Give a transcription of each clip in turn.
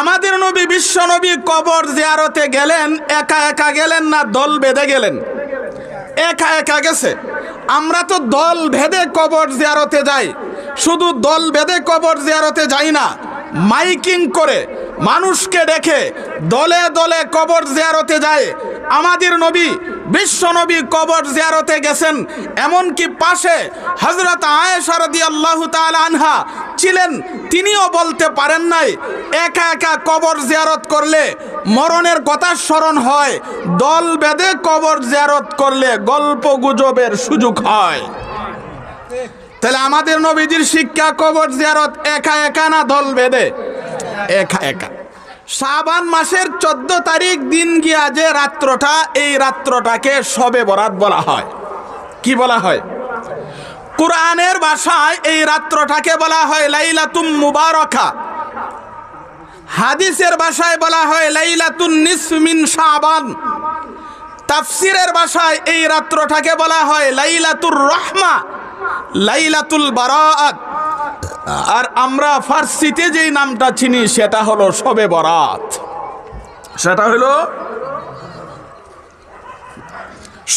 আমাদের নবী, বিশ্ব নবী কবর জিয়ারতে গেলেন, একা একা গেলেন না, দল বেঁধে গেলেন? একা একা গেছে। আমরা তো দল ভেদে কবর জিয়ারতে যাই। শুধু দল বেঁধে কবর জিয়ারতে যাই না, মাইকিং করে, মানুষকে ডেকে দলে দলে কবর জিয়ারতে যায়। আমাদের নবী, বিশ্ব নবী কবর জিয়ারতে গেছেন, এমনকি পাশে হজরত আয়েশা রাদিয়াল্লাহু তাআলা আনহা ছিলেন তিনিও বলতে পারেন নাই। একা একা কবর জিয়ারত করলে মরণের কথা স্মরণ হয়, দল বেঁধে কবর জিয়ারত করলে গল্প গুজবের সুযোগ হয়। তাহলে আমাদের নবীজির শিক্ষা, কবর জিয়ারত একা একা না দল বেঁধে? একা একা। শাবান মাসের চোদ্দ তারিখ দিন গিয়া যে রাত্রটা, এই রাত্রটাকে সবে বরাত বলা হয়। কি বলা হয়? কোরআনের ভাষায় এই রাত্রটাকে বলা হয় লাইলাতুম মুবারকা। হাদিসের ভাষায় বলা হয় লাইলাতুন নিসমিন শাবান। তাফসিরের ভাষায় এই রাত্রটাকে বলা হয় লাইলাতুর রহমা, লাইলাতুল বারাত আর আমরা ফার্সিতে যেই নামটা চিনি সেটা হলো শবে বরাত। সেটা হলো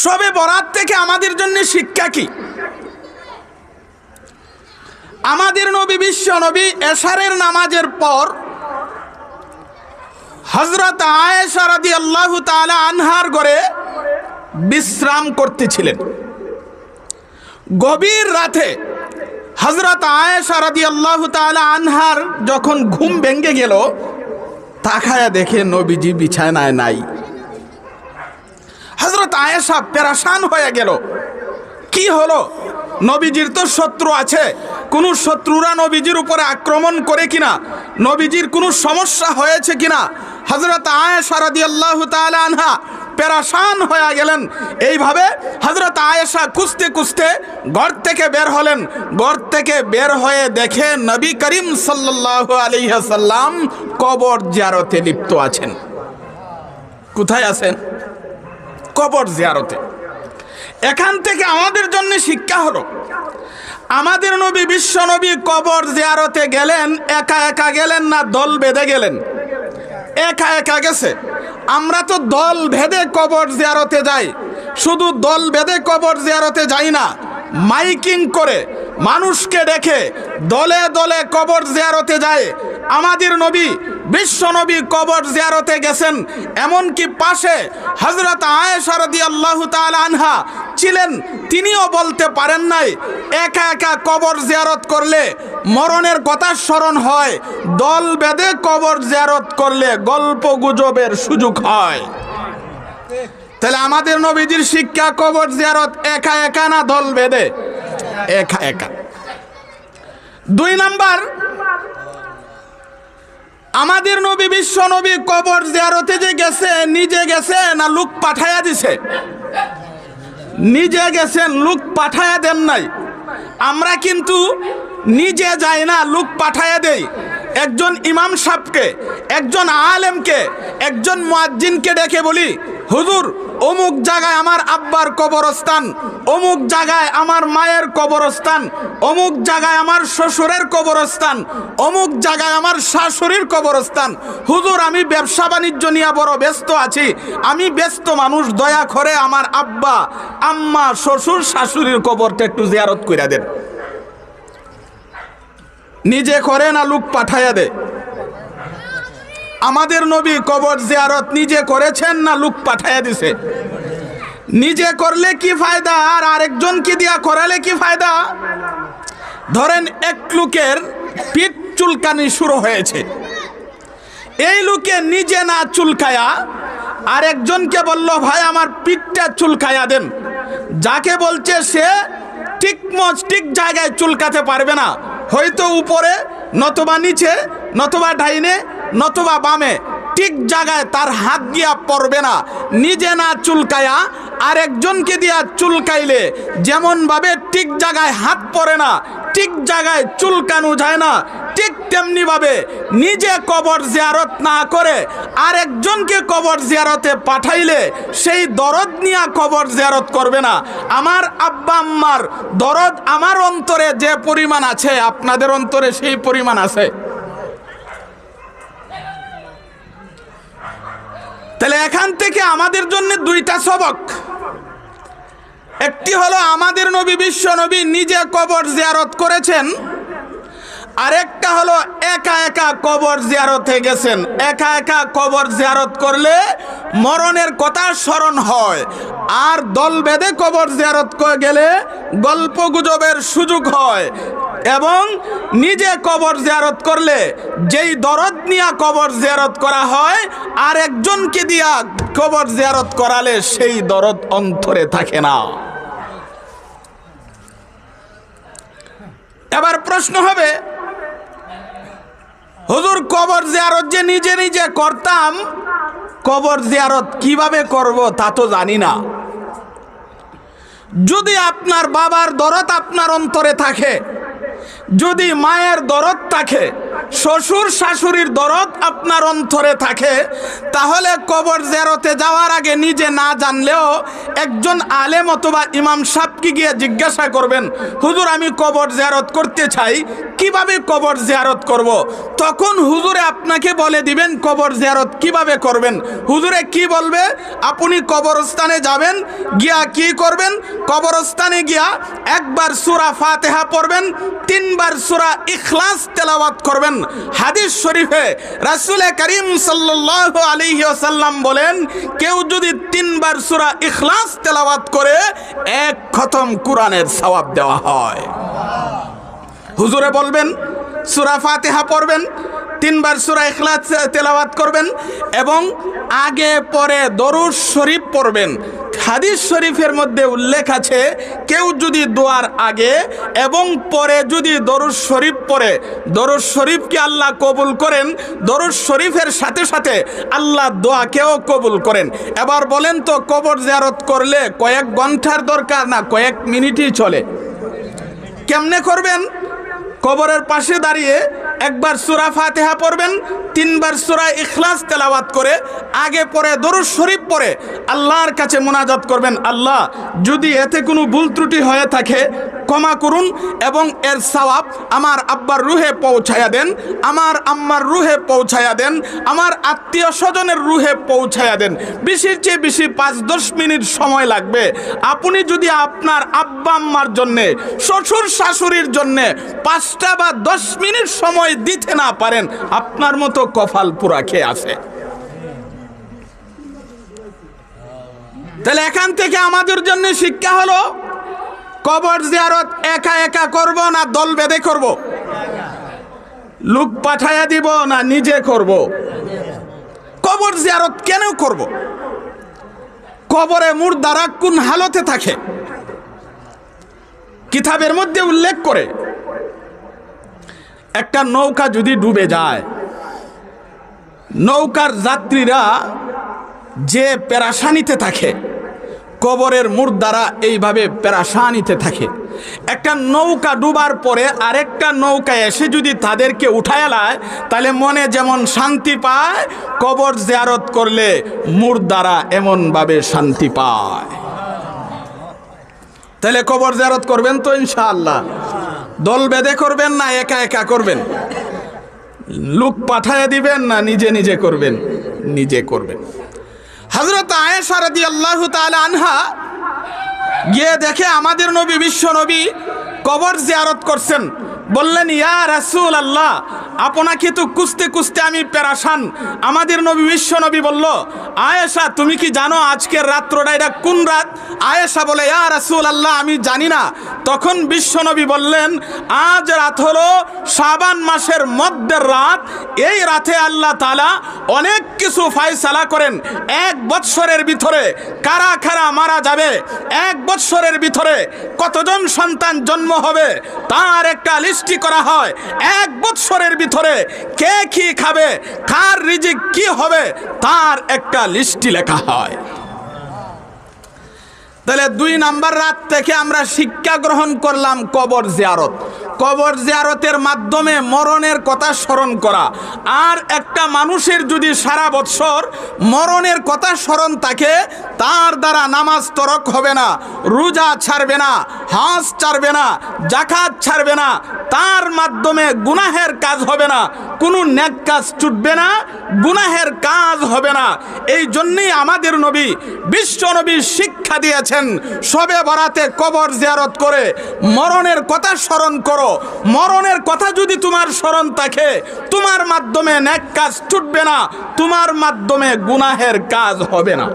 শবে বরাত থেকে আমাদের জন্য শিক্ষা কি? আমাদের নবী, বিশ্ব নবী এশারের নামাজের পর হজরত আয়েশা রাদি আল্লাহ তালা আনহার ঘরে বিশ্রাম করতেছিলেন। গভীর রাতে হজরত আয়েশা রাদি আল্লাহ তালা আনহার যখন ঘুম ভেঙে গেল, তাকায়া দেখে নবীজি বিছানায় নাই। হজরত আয়েশা পেরাসান হয়ে গেল। কি হলো? নবীজির তো শত্রু আছে। কোন শত্রুরা নবীজির উপরে আক্রমণ করে কিনা? নবীজির কোনো সমস্যা হয়েছে কিনা? হজরত আয়েশা রাদিয়াল্লাহু তাআলা আনহা পেরাসান হয়ে গেলেন। এইভাবে হজরত আয়েশা কুস্তে কুস্তে ঘর থেকে বের হলেন। ঘর থেকে বের হয়ে দেখে নবী করিম সাল্লাল্লাহু আলাইহি সাল্লাম কবর জিয়ারতে লিপ্ত আছেন। কোথায় আছেন? কবর জিয়ারতে। এখান থেকে আমাদের জন্য শিক্ষা হলো। আমাদের নবী, বিশ্ব নবী কবর জিয়ারতে গেলেন, একা একা গেলেন না, দল বেঁধে গেলেন। একা একা গেছে। আমরা তো দল ভেদে কবর জিয়ারতে যাই। শুধু দল বেঁধে কবর জিয়ারতে যাই না, মাইকিং করে মানুষকে ডেকে দলে দলে কবর জিয়ারতে যায়। আমাদের নবী, বিশ্ব নবী কবর জিয়ারতে গেছেন। এমনকি পাশে হজরত আয়েশা রাদিয়াল্লাহু তাআলা আনহা ছিলেন। তিনিও বলতে পারেন নাই, একা একা কবর জিয়ারত করলে মরণের কথা স্মরণ হয়, দল বেঁধে কবর জিয়ারত করলে গল্প গুজবের সুযোগ হয়। তাহলে আমাদের নবীজির শিক্ষা কবর জিয়ারত একা একা না দল বেঁধে? একা একা। দুই নাম্বার, আমাদের নবী, বিশ্ব নবী কবর জিয়ারতে যে গেছে, নিজে গেছে না লোক পাঠায়া দিছে? নিজে গেছেন লোক পাঠায়া দেন নাই। আমরা কিন্তু নিজে যাই না, লোক পাঠায়া দেই। একজন ইমাম সাহেবকে, একজন আলেমকে, একজন মুয়াজ্জিনকে ডেকে বলি হুজুর, অমুক জায়গায় আমার আব্বার কবরস্থান, অমুক জায়গায় আমার মায়ের কবরস্থান, অমুক জায়গায় আমার শ্বশুরের কবরস্থান, অমুক জায়গায় আমার শাশুড়ির কবরস্থান। হুজুর, আমি ব্যবসা বাণিজ্য নিয়ে বড় ব্যস্ত আছি। আমি ব্যস্ত মানুষ, দয়া করে আমার আব্বা, আম্মা, শ্বশুর, শাশুড়ির কবরটা একটু জিয়ারত করে দেন। নিজে করে না লোক পাঠাইয়া দে আমাদের নবী কবর জিয়ারত নিজে করেছেন না লুক পাঠাইয়া দিছে? নিজে করলে কি ফায়দা? আর আরেকজনকে দিয়া করালে কি ফায়দা? ধরেন এক লোকের পিঠ চুলকানি শুরু হয়েছে। এই লোকে নিজে না চুলকায়া আরেকজনকে বলল, ভাই, আমার পিঠটা চুলকায়া দেন। যাকে বলছে সে ঠিক মজ, ঠিক জায়গায় চুলকাতে পারবে না। হয়তো উপরে, নতবা নিচে, নতবা ডাইনে নতবা বামে, ঠিক জায়গায় তার হাত দিয়া পড়বে না। নিজে না চুলকায়া, আরেকজনকে দিয়া চুলকাইলে যেমনভাবে ঠিক জায়গায় হাত পড়ে না, ঠিক জায়গায় চুলকানো যায় না, ঠিক তেমনিভাবে নিজে কবর জিয়ারত না করে আরেকজনকে কবর জিয়ারতে পাঠাইলে সেই দরদ নিয়ে কবর জিয়ারত করবে না। আমার আব্বা আম্মার দরদ আমার অন্তরে যে পরিমাণ আছে, আপনাদের অন্তরে সেই পরিমাণ আছে। তাহলে এখান থেকে আমাদের জন্য দুইটা সবক। একটি হলো আমাদের নবী, বিশ্ব নবী নিজে কবর জিয়ারত করেছেন। আরেকটা হলো একা একা কবর জিয়ারতে গেছেন। একা একা কবর জিয়ারত করলে মরণের কথা স্মরণ হয়। আর দল বেঁধে কবর জিয়ারত গেলে গল্প গুজবের সুযোগ হয়। এবং নিজে কবর জিয়ারত করলে, যেই দরদ নিয়ে কবর জিয়ারত করা হয় আর একজনকে দিয়া কবর জিয়ারত করালে সেই দরদ অন্তরে থাকে না। এবার প্রশ্ন হবে, হুজুর, কবর জিয়ারত যে নিজে নিজে করতাম, কবর জিয়ারত কীভাবে করব তা তো জানি না। যদি আপনার বাবার দরদ আপনার অন্তরে থাকে যদি মায়ের দরদ থাকে শ্বশুর শাশুড়ির দরদ আপনার অন্তরে থাকে, তাহলে কবর জেরতে যাওয়ার আগে নিজে না জানলেও একজন আলেম অথবা ইমাম সাহকে গিয়ে জিজ্ঞাসা করবেন, হুজুর, আমি কবর জিয়ারত করতে চাই, কীভাবে কবর জিয়ারত করব। তখন হুজুরে আপনাকে বলে দিবেন, কবর জিয়ারত কীভাবে করবেন? হুজুরে কি বলবে? আপনি কবরস্থানে যাবেন, গিয়া কি করবেন? কবরস্থানে গিয়া একবার সুরা ফাতেহা পড়বেন, তিনবার সুরা ইখলাস তেলাওয়াত করবেন। হাদিস শরীফে রাসুলে করিম সাল্লাম বলেন, কেউ যদি তিনবার সুরা ইখলাস তেলাওয়াত করে, এক খতম কোরআনের সওয়াব দেওয়া হয়। হুজুরে বলবেন, সুরা ফাতেহা পড়বেন তিনবার সুরা ইখলাস তেলাওয়াত করবেন এবং আগে পরে দরুদ শরীফ পড়বেন। হাদিস শরীফের মধ্যে উল্লেখ আছে, কেউ যদি দোয়ার আগে এবং পরে যদি দরুদ শরীফ পড়ে, দরুদ শরীফকে আল্লাহ কবুল করেন, দরুদ শরীফের সাথে সাথে আল্লাহ দোয়াকেও কবুল করেন। এবার বলেন তো, কবর জিয়ারত করলে কয়েক ঘণ্টার দরকার না কয়েক মিনিটই চলে? কেমনে করবেন? কবরের পাশে দাঁড়িয়ে একবার সুরা ফাতেহা পড়বেন, তিনবার সুরা ইখলাস তেলাওয়াত করে, আগে পরে দরুদ শরীফ পরে আল্লাহর কাছে মোনাজাত করবেন, আল্লাহ যদি এতে কোনো ভুল ত্রুটি হয়ে থাকে, ক্ষমা করুন এবং এর সওয়াব আমার আব্বার রুহে পৌঁছায়া দেন, আমার আম্মার রুহে পৌঁছায়া দেন, আমার আত্মীয় স্বজনের রুহে পৌঁছায়া দেন। বেশির চেয়ে বেশি পাঁচ দশ মিনিট সময় লাগবে। আপনি যদি আপনার আব্বা আম্মার জন্যে, শ্বশুর শাশুড়ির জন্যে পাঁচটা বা দশ মিনিট সময় দিতে না পারেন, আপনার মতো কফাল পুরা খেয়ে আসে তাহলে এখান থেকে আমাদের জন্য শিক্ষা হলো, কবর জিয়ারত একা একা করব না দল বেঁধে করব? লোক পাঠাইয়া দিব না নিজে করব? কবর জিয়ারত কেন করব? কবরে মুর্দারা কোন হালতে থাকে? কিতাবের মধ্যে উল্লেখ করে একটা নৌকা যদি ডুবে যায়, নৌকার যাত্রীরা যে পেরাশানিতে থাকে, কবরের মুর্দারা এইভাবে পেরাশানিতে থাকে। একটা নৌকা ডুবার পরে আরেকটা নৌকা এসে যদি তাদেরকে উঠায় লায়, তাহলে মনে যেমন শান্তি পায়, কবর জেয়ারত করলে মুর্দারা এমনভাবে শান্তি পায়। তাহলে কবর জেয়ারত করবেন তো ইনশাআল্লাহ। দল বেঁধে করবেন না, একা একা করবেন। লোক পাঠায় দিবেন না, নিজে নিজে করবেন নিজে করবেন। হজরত আয়েশা রাদি আল্লাহ আনহা গিয়ে দেখে আমাদের নবী, বিশ্ব নবী কবর জিয়ারত করছেন। বললেন, ইয়া রাসুল আল্লাহ আপনাকে তো কুস্তে কুস্তে আমি পেরাশান আমাদের নবী বিশ্ব নবী বলল, আয়েশা, তুমি কি জানো আজকের রাত্রটা এটা কোন রাত? আয়েশা বলে, ইয়া রাসূল আল্লাহ আমি জানি না। তখন বিশ্ব নবী বললেন, আজ রাত হলো শাবান মাসের মধ্যের রাত। এই রাতে আল্লাহ তাআলা অনেক কিছু ফায়সালা করেন। এক বৎসরের ভিতরে কারা কারা মারা যাবে? এক বৎসরের ভিতরে কতজন সন্তান জন্ম হবে? তার একটা লিস্টি করা হয়। এক বৎসরের ভিতরে কে কি খাবে? কার রিজিক কি হবে? তার একটা লিস্টি লেখা হয়। তাহলে দুই নাম্বার রাত থেকে আমরা শিক্ষা গ্রহণ করলাম কবর জিয়ারত। কবর জিয়ারতের মাধ্যমে মরণের কথা স্মরণ করা। আর একটা মানুষের যদি সারা বৎসর মরণের কথা স্মরণ থাকে, তার দ্বারা নামাজ তরক হবে না, রোজা ছাড়বে না হাঁস ছাড়বে না জাকাত ছাড়বে না, তার মাধ্যমে গুনাহের কাজ হবে না, কোনো ন্যাক কাজ ছুটবে না, গুনাহের কাজ হবে না। এই জন্যই আমাদের নবী বিশ্ব নবী শিক্ষা দিয়েছেন, সবে বরাতে কবর জিয়ারত করে, মরণের কথা স্মরণ করো। মরণের কথা যদি তোমার স্মরণ থাকে, তোমার মাধ্যমে ন্যাক কাজ ছুটবে না, তোমার মাধ্যমে গুনাহের কাজ হবে না।